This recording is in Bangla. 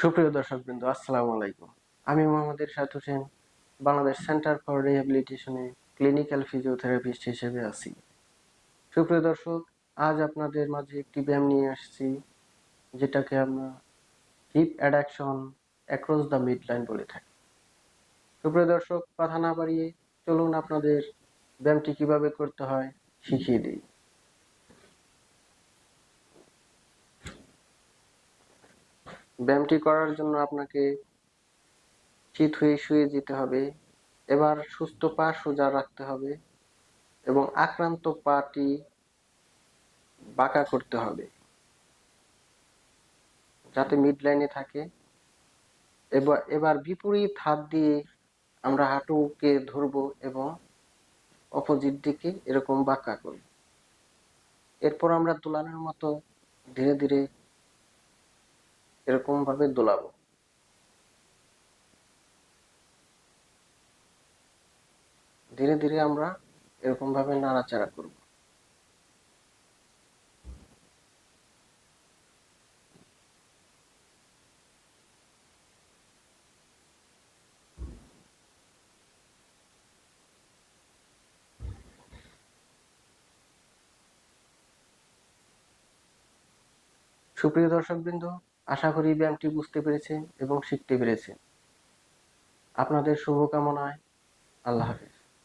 সুপ্রিয় দর্শক বিন্দু আসসালামু আলাইকুম। আমি মোহাম্মদ ইরশাদ হোসেন, বাংলাদেশ সেন্টার ফর রিহ্যাবিলিটেশনে ক্লিনিক্যাল ফিজিওথেরাপিস্ট হিসেবে আছি। সুপ্রিয় দর্শক, আজ আপনাদের মাঝে একটি ব্যায়াম নিয়ে আসছি, যেটাকে আমরা hip adduction across the mid line বলে থাকি। সুপ্রিয় দর্শক কথা না বাড়িয়ে চলুন আপনাদের ব্যায়ামটি কীভাবে করতে হয় শিখিয়ে দিই। ব্যায়ামটি করার জন্য আপনাকে চিত হয়ে শুয়ে যেতে হবে। এবার সুস্থ পা সোজা রাখতে হবে এবং আক্রান্ত পাটি বাঁকা করতে হবে। যাতে মিড লাইনে থাকে। এবার এবার বিপরীত হাত দিয়ে আমরা হাঁটুকে ধরবো এবং অপোজিট দিকে এরকম বাঁকা করব। এরপর আমরা দোলানোর মতো ধীরে ধীরে এরকম ভাবে দোলাবো। ধীরে ধীরে আমরা এরকম ভাবে নাড়াচাড়া করব। সুপ্রিয় দর্শকবৃন্দ আশা করি ব্যায়ামটি বুঝতে পেরেছেন এবং শিখতে পেরেছেন। আপনাদের শুভকামনায় আল্লাহ হাফিজ।